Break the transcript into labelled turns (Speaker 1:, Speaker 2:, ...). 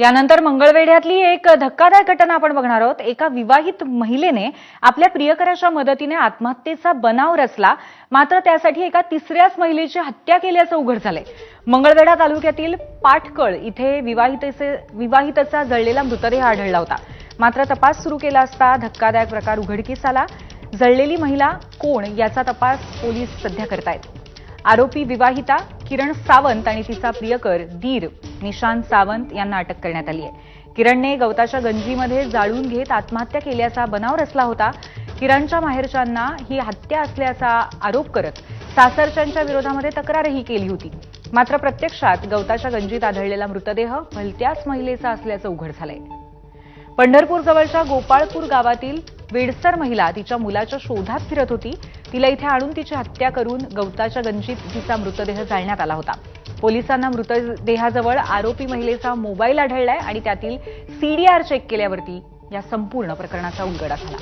Speaker 1: यानंतर मंगळवेढ्यातली एक धक्कादायक घटना आपण बघणार आहोत. एका विवाहित महिलेने आपल्या प्रियकराच्या मदतीने आत्महत्येचा बनाव रचला. मात्र त्यासाठी एका तिसऱ्याच महिलेची हत्या केल्याचं उघड झालंय. मंगळवेढा तालुक्यातील पाटकळ इथे विवाहितेचे विवाहितेचा जळलेला मृतदेह आढळला होता. मात्र तपास सुरू केला असता धक्कादायक प्रकार उघडकीस आला. जळलेली महिला कोण याचा तपास पोलीस सध्या करतायत. आरोपी विवाहिता किरण सावंत आणि तिचा प्रियकर दीर निशांत सावंत यांना अटक करण्यात आली आहे. किरणने गवताच्या गंजीमध्ये जाळून घेत आत्महत्या केल्याचा बनाव रचला होता. किरणच्या माहेरच्यांना ही हत्या असल्याचा आरोप करत सासरच्यांच्या विरोधामध्ये तक्रारही केली होती. मात्र प्रत्यक्षात गवताच्या गंजीत आढळलेला मृतदेह भलत्याच महिलेचा असल्याचं उघड झालंय. पंढरपूर जवळच्या गोपाळपूर गावातील वेडसर महिला तिच्या मुलाच्या शोधात फिरत होती. तिला इथे आणून तिची हत्या करून गवताच्या गंजीत तिचा मृतदेह जाळण्यात आला होता. पोलिसांना मृतदेहाजवळ आरोपी महिलेचा मोबाईल आढळलाय आणि त्यातील सीडीआर चेक केल्यावरती या संपूर्ण प्रकरणाचा उलगडा झाला.